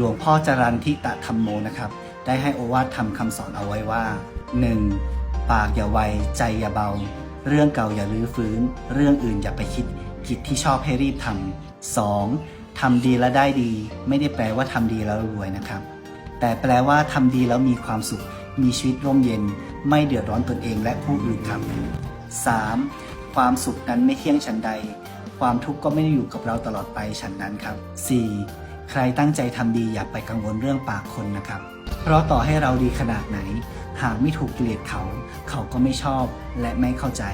หลวงพ่อจรันทิตะธรรมโมนะครับ ได้ให้โอวาททำคำสอนเอาไว้ว่า 1. ปากอย่าไวใจอย่าเบา เรื่องเก่าอย่าลื้อฟื้น เรื่องอื่นอย่าไปคิด กิจที่ชอบให้รีบทำ 2. ทำดีแล้วได้ดี ไม่ได้แปลว่าทำดีแล้วรวยนะครับ แต่แปลว่าทำดีแล้วมีความสุข มีชีวิตร่มเย็น ไม่เดือดร้อนตนเองและผู้อื่นครับ 3. ความสุขนั้นไม่เที่ยงฉันใด ความทุกข์ก็ไม่ได้อยู่กับเราตลอดไปฉันนั้นครับ 4. ใครตั้งใจทำดีอย่าไปกังวลเรื่องปากคนนะครับ เพราะต่อให้เราดีขนาดไหน หากไม่ถูกเกลียดเขา เขาก็ไม่ชอบและไม่เข้าใจ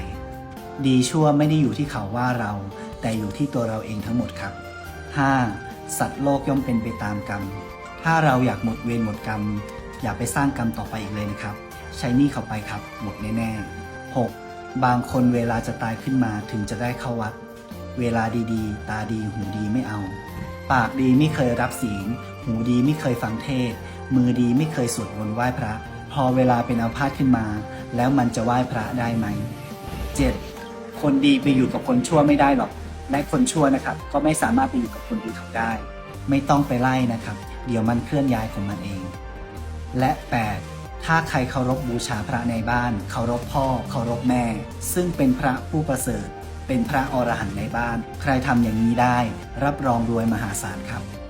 ดีชั่วไม่ได้อยู่ที่เขาว่าเรา แต่อยู่ที่ตัวเราเองทั้งหมดครับ 5. สัตว์โลกย่อมเป็นไปตามกรรม ถ้าเราอยากหมดเวรหมดกรรม อย่าไปสร้างกรรมต่อไปอีกเลยนะครับ ใช้หนี่เขาไปครับ หมดแน่ๆ 6. บางคนเวลาจะตายขึ้นมาถึงจะได้เข้าวัด เวลาดีๆ ตาดีหูดีไม่เอา ปากดีไม่เคยรับศีล หูดีไม่เคยฟังเทศ มือดีไม่เคยสวดมนต์ไหว้พระ พอเวลาเป็นอาพาธขึ้นมา แล้วมันจะไหว้พระได้ไหม 7. คนดีไปอยู่กับคนชั่วไม่ได้หรอก และคนชั่วนะครับ ก็ไม่สามารถไปอยู่กับคนดีเขาได้ ไม่ต้องไปไล่นะครับ เดี๋ยวมันเคลื่อนย้ายของมันเอง และ 8. ถ้าใครเคารพบูชาพระในบ้าน เคารพพ่อ เคารพแม่ ซึ่งเป็นพระผู้ประเสริฐ เป็นพระอรหันต์ในบ้าน ใครทำอย่างนี้ได้ รับรองรวยมหาศาลครับ